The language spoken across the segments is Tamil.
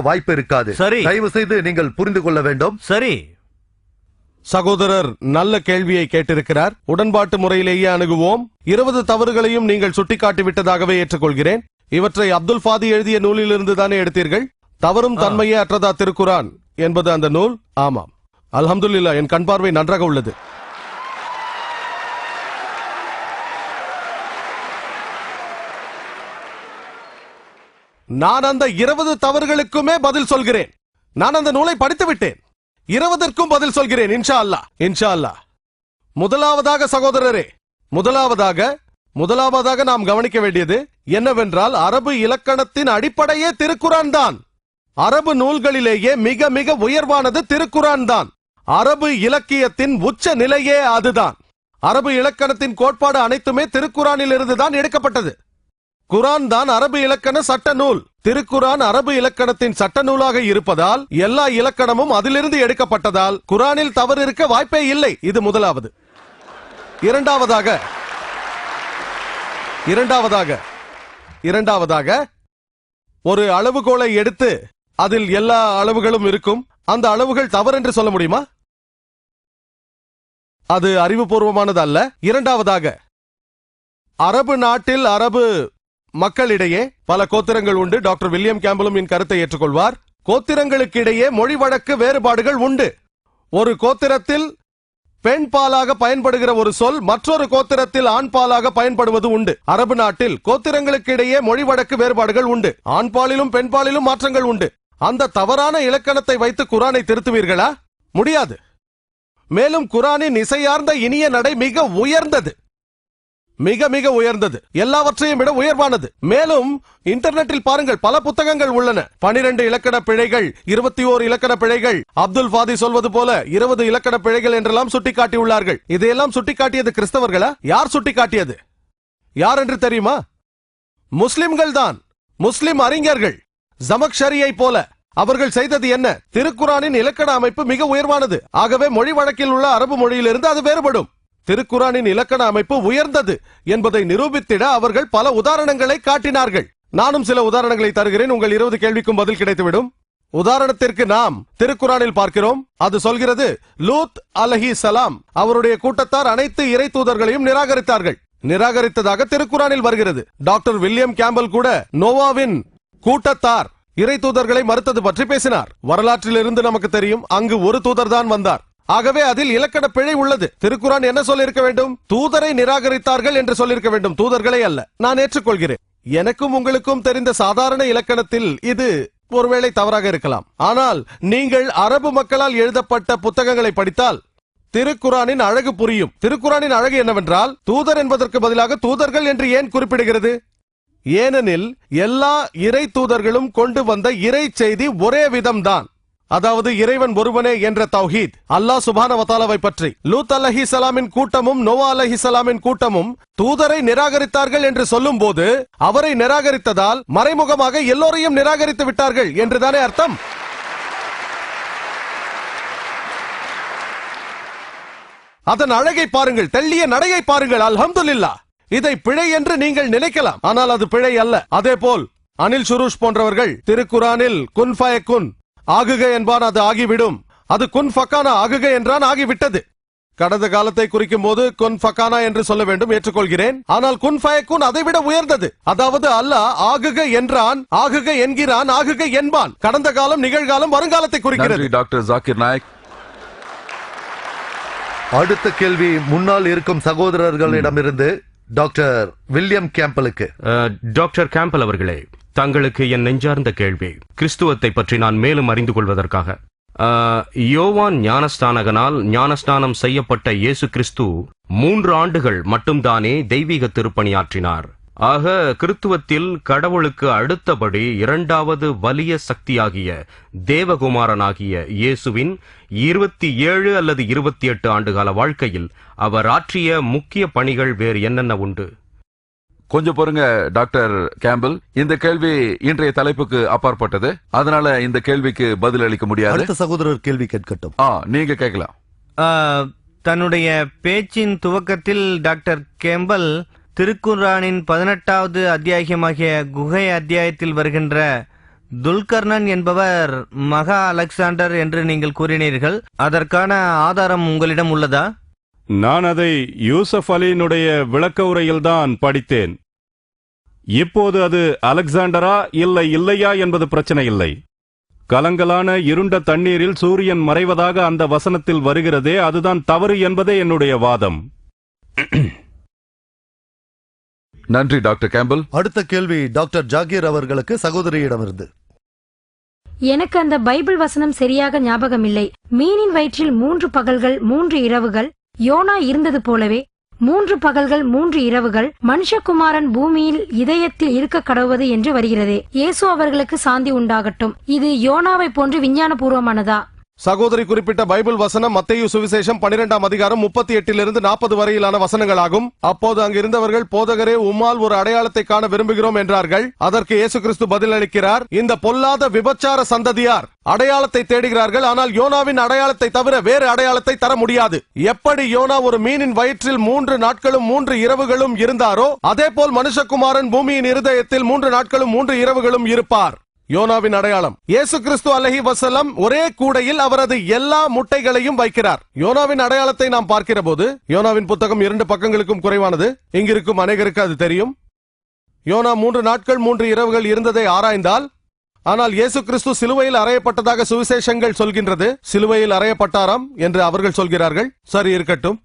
வாய்ப்பு இருக்காது. சரி. தயவு செய்து நீங்கள் புரிந்து கொள்ள வேண்டும். சரி. சகோதரர் நல்ல கேள்வியை கேட்டிருக்கிறார். உடன்பாட்டு முறையிலேயே அணுகுவோம். இருபது தவறுகளையும் நீங்கள் சுட்டிக்காட்டி விட்டதாகவே ஏற்றுக்கொள்கிறேன். இவற்றை அப்துல் ஃபாதி எழுதிய நூலிலிருந்து தானே எடுத்தீர்கள்? தவறும் தன்மையே அற்றதா திருக்குரான் என்பது அந்த நூல்? ஆமாம். அல்ஹம்துலில்லாஹ் என் கண் பார்வை நன்றாக உள்ளது. நான் அந்த இருபது தவறுகளுக்குமே பதில் சொல்கிறேன். நான் அந்த நூலை படித்து விட்டேன். இருபதற்கும் பதில் சொல்கிறேன் இன்ஷா அல்லா இன்ஷா அல்லாஹ் முதலாவதாக சகோதரரே முதலாவதாக முதலாவதாக நாம் கவனிக்க வேண்டியது என்னவென்றால் அரபு இலக்கணத்தின் அடிப்படையே திருக்குரான் தான். அரபு நூல்களிலேயே மிக மிக உயர்வானது திருக்குரான் தான். அரபு இலக்கியத்தின் உச்ச நிலையே அதுதான். அரபு இலக்கணத்தின் கோட்பாடு அனைத்துமே திருக்குறானில் இருந்துதான் எடுக்கப்பட்டது. குரான் தான் அரபு இலக்கண சட்ட நூல் திருக்குரான் அரபு இலக்கணத்தின் சட்ட நூலாக இருப்பதால் எல்லா இலக்கணமும் அதிலிருந்து எடுக்கப்பட்டதால் குரானில் தவறு இருக்க வாய்ப்பே இல்லை. இது முதலாவது. இரண்டாவதாக இரண்டாவதாக இரண்டாவதாக ஒரு அளவுகோலை எடுத்து அதில் எல்லா அளவுகளும் இருக்கும். அந்த அளவுகள் தவறு என்று சொல்ல முடியுமா? அது அறிவுபூர்வமானது அல்ல இரண்டாவதாக அரபு நாட்டில் அரபு மக்களிடையே பல கோத்திரங்கள் உண்டு. டாக்டர் வில்லியம் கேம்பலும் என் கருத்தை ஏற்றுக்கொள்வார். கோத்திரங்களுக்கிடையே மொழி வழக்கு வேறுபாடுகள் உண்டு. ஒரு கோத்திரத்தில் பெண் பாலாக பயன்படுகிற ஒரு சொல் மற்றொரு கோத்திரத்தில் ஆண் பாலாக பயன்படுவது உண்டு. அரபு நாட்டில் கோத்திரங்களுக்கு இடையே மொழி வழக்கு வேறுபாடுகள் உண்டு. ஆண் பாலிலும் பெண் பாலிலும் மாற்றங்கள் உண்டு. அந்த தவறான இலக்கணத்தை வைத்து குரானை திருத்துவீர்களா? முடியாது. மேலும் குரானின் இசையார்ந்த இனிய நடை மிக உயர்ந்தது. மிக மிக உயர்ந்தது. எல்லாவற்றையும் விட உயர்வானது. மேலும் இன்டர்நெட்டில் பாருங்கள் பல புத்தகங்கள் உள்ளன. பனிரெண்டு இலக்கண பிழைகள் இருபத்தி ஓரு இலக்கண பிழைகள். அப்துல் ஃபாதி சொல்வது போல இருபது இலக்கண பிழைகள் என்றெல்லாம் சுட்டிக்காட்டியுள்ளார்கள். இதையெல்லாம் சுட்டிக்காட்டியது கிறிஸ்தவர்களா? யார் சுட்டிக்காட்டியது? யார் என்று தெரியுமா? முஸ்லிம்கள் தான். முஸ்லிம் அறிஞர்கள். ஜமக்ஷரியை போல. அவர்கள் செய்தது என்ன? திருக்குரானின் இலக்கண அமைப்பு மிக உயர்வானது. ஆகவே மொழி வழக்கில் உள்ள அரபு மொழியிலிருந்து அது வேறுபடும். திருக்குரானின் இலக்கண அமைப்பு உயர்ந்தது என்பதை நிரூபித்திட அவர்கள் பல உதாரணங்களை காட்டினார்கள். நானும் சில உதாரணங்களை தருகிறேன். உங்கள் இருபது கேள்விக்கும் பதில் கிடைத்துவிடும். உதாரணத்திற்கு நாம் திருக்குரானில் பார்க்கிறோம். அது சொல்கிறது லூத் அலஹி சலாம் அவருடைய கூட்டத்தார் அனைத்து இறை தூதர்களையும் நிராகரித்தார்கள். நிராகரித்ததாக திருக்குரானில் வருகிறது. டாக்டர் வில்லியம் கேம்பல் கூட நோவாவின் கூட்டத்தார் இறை தூதர்களை மறுத்தது பற்றி பேசினார். வரலாற்றிலிருந்து நமக்கு தெரியும் அங்கு ஒரு தூதர் தான் வந்தார். ஆகவே அதில் இலக்கண பிழை உள்ளது. திருக்குரான் என்ன சொல்லியிருக்க வேண்டும்? தூதரை நிராகரித்தார்கள் என்று சொல்லியிருக்க வேண்டும். தூதர்களை அல்ல. நான் ஏற்றுக்கொள்கிறேன். எனக்கும் உங்களுக்கும் தெரிந்த சாதாரண இலக்கணத்தில் இது ஒருவேளை தவறாக இருக்கலாம். ஆனால் நீங்கள் அரபு மக்களால் எழுதப்பட்ட புத்தகங்களை படித்தால் திருக்குரானின் அழகு புரியும். திருக்குறானின் அழகு என்னவென்றால் தூதர் என்பதற்கு பதிலாக தூதர்கள் என்று ஏன் குறிப்பிடுகிறது? ஏனெனில் எல்லா இறை தூதர்களும் கொண்டு வந்த இறை செய்தி ஒரே விதம்தான். அதாவது இறைவன் ஒருவனே என்ற தௌஹீத் அல்லாஹ் சுபான வத்தாலாவை பற்றி. லூத் அலஹி சலாமின் கூட்டமும் நோவா அலஹி சலாமின் கூட்டமும் தூதரை நிராகரித்தார்கள் என்று சொல்லும் போது அவரை நிராகரித்ததால் மறைமுகமாக எல்லோரையும் நிராகரித்து விட்டார்கள் என்றுதானே அர்த்தம்? அதன் அழகை பாருங்கள் தெள்ளிய நடையை பாருங்கள் அல்ஹம்துல்லா இதை பிழை என்று நீங்கள் நினைக்கலாம் ஆனால் அது பிழை அல்ல. அதே போல் அனில் சுரூஷ் போன்றவர்கள் திருக்குரானில் குன் குன் ஆகுக என்பான் அது ஆகிவிடும். அது குன் ஃபக்கானா ஆகுக என்றான் ஆகிவிட்டது. கடந்த காலத்தை குறிக்கும் போது குன் ஃபக்கானா என்று சொல்ல வேண்டும் ஏற்றுக்கொள்கிறேன். ஆனால் குன் குன் அதை விட உயர்ந்தது. அதாவது அல்லாஹ் ஆகுக என்றான் ஆகுக என்கிறான் ஆகுக என்பான். கடந்த காலம் நிகழ்காலம் வருங்காலத்தை குறிக்கிறது. டாக்டர் ஜாக்கிர் நாயக். அடுத்த கேள்வி முன்னால் இருக்கும் சகோதரர்களிடமிருந்து டாக்டர் வில்லியம் கேம்பலுக்கு. டாக்டர் கேம்பல் அவர்களே தங்களுக்கு என் நெஞ்சார்ந்த கேள்வி. கிறிஸ்துவத்தை பற்றி நான் மேலும் அறிந்து கொள்வதற்காக. யோவான் ஞானஸ்தானகனால் ஞானஸ்தானம் செய்யப்பட்ட இயேசு கிறிஸ்து மூன்று ஆண்டுகள் மட்டும்தானே தெய்வீக திருப்பணியாற்றினார். ஆக கிறித்துவத்தில் கடவுளுக்கு அடுத்தபடி இரண்டாவது வலிய சக்தியாகிய தேவகுமாரனாகிய இயேசுவின் இருபத்தி ஏழு அல்லது இருபத்தி எட்டு ஆண்டுகால வாழ்க்கையில் அவர் ஆற்றிய முக்கிய பணிகள் வேறு என்னென்ன உண்டு? கொஞ்சம் பொறுங்க டாக்டர் கேம்பிள். இந்த கேள்வி இன்றைய தலைப்புக்கு அப்பாற்பட்டது. அதனால இந்த கேள்விக்கு பதில் அளிக்க முடியாது. அடுத்த சகோதரர் கேள்வி கேட்கட்டும். ஆ நீங்க கேட்கலாம். தன்னுடைய பேச்சின் துவக்கத்தில் டாக்டர் கேம்பல் திருக்குர்ஆனின் பதினெட்டாவது அத்தியாயமாகிய குகை அத்தியாயத்தில் வருகின்ற துல்கர்ணன் என்பவர் மகா அலெக்சாண்டர் என்று நீங்கள் கூறினீர்கள். அதற்கான ஆதாரம் உங்களிடம் உள்ளதா? நான் அதை யூசப் அலியினுடைய விளக்க உரையில்தான் படித்தேன். இப்போது அது அலெக்சாண்டரா இல்லை இல்லையா என்பது பிரச்சனை இல்லை. கலங்கலான இருண்ட தண்ணீரில் சூரியன் மறைவதாக அந்த வசனத்தில் வருகிறதே அதுதான் தவறு என்பதே என்னுடைய வாதம். நன்றி டாக்டர் கேம்பல். அடுத்த கேள்வி டாக்டர் ஜாகீர் அவர்களுக்கு சகோதரியிடமிருந்து. எனக்கு அந்த பைபிள் வசனம் சரியாக ஞாபகம் இல்லை மீனின் வயிற்றில் மூன்று பகல்கள் மூன்று இரவுகள் யோனா இருந்தது போலவே மூன்று பகல்கள் மூன்று இரவுகள் மனுஷகுமாரன் பூமியில் இதயத்தில் இருக்க கடவுவது என்று வருகிறது. இயேசு அவர்களுக்கு சாந்தி உண்டாகட்டும். இது யோனாவை போன்று விஞ்ஞானபூர்வமானதா? சகோதரி குறிப்பிட்ட பைபிள் வசனம் மத்தையு சுவிசேஷம் பனிரெண்டாம் அதிகாரம் முப்பத்தி எட்டிலிருந்து நாற்பது வரையிலான வசனங்களாகும். அப்போது அங்கு இருந்தவர்கள் போதகரே உம்மால் ஒரு அடையாளத்தை காண விரும்புகிறோம் என்றார்கள். அதற்கு இயேசு கிறிஸ்து பதிலளிக்கிறார் இந்த பொல்லாத விபச்சார சந்ததியார் அடையாளத்தை தேடுகிறார்கள் ஆனால் யோனாவின் அடையாளத்தை தவிர வேறு அடையாளத்தை தர முடியாது. எப்படி யோனா ஒரு மீனின் வயிற்றில் மூன்று நாட்களும் மூன்று இரவுகளும் இருந்தாரோ அதேபோல் மனுஷகுமாரன் பூமியின் இருதயத்தில் மூன்று நாட்களும் மூன்று இரவுகளும் இருப்பார். யோனாவின் அடையாளம். இயேசு கிறிஸ்து அலஹி வசலம் ஒரே கூடையில் அவரது எல்லா முட்டைகளையும் வைக்கிறார். யோனாவின் அடையாளத்தை நாம் பார்க்கிற போது யோனாவின் புத்தகம் இரண்டு பக்கங்களுக்கும் குறைவானது. இங்கிருக்கும் அநேகருக்கு அது தெரியும். யோனா மூன்று நாட்கள் மூன்று இரவுகள் இருந்ததை ஆராய்ந்தால் ஆனால் இயேசு கிறிஸ்து சிலுவையில் அறையப்பட்டதாக சுவிசேஷங்கள் சொல்கின்றது. சிலுவையில் அறையப்பட்டாராம் என்று அவர்கள் சொல்கிறார்கள். சரி இருக்கட்டும்.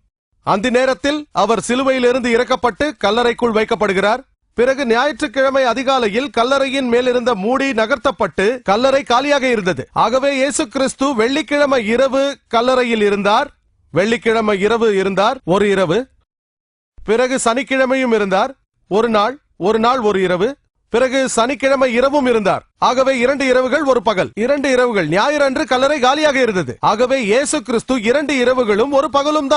அந்த நேரத்தில் அவர் சிலுவையிலிருந்து இறக்கப்பட்டு கல்லறைக்குள் வைக்கப்படுகிறார். பிறகு ஞாயிற்றுக்கிழமை அதிகாலையில் கல்லறையின் மேலிருந்த மூடி நகர்த்தப்பட்டு கல்லறை காலியாக இருந்தது. ஆகவே இயேசு கிறிஸ்து வெள்ளிக்கிழமை இரவு கல்லறையில் இருந்தார். வெள்ளிக்கிழமை இரவு இருந்தார். ஒரு இரவு. பிறகு சனிக்கிழமையும் இருந்தார். ஒரு நாள். ஒரு நாள் ஒரு இரவு. பிறகு சனிக்கிழமை இரவும் இருந்தார். ஆகவே இரண்டு இரவுகள் ஒரு பகல். இரண்டு இரவுகள். ஞாயிறன்று கல்லறை காலியாக இருந்தது. ஆகவே இயேசு கிறிஸ்து இரண்டு இரவுகளும் ஒரு பகலும் தான்.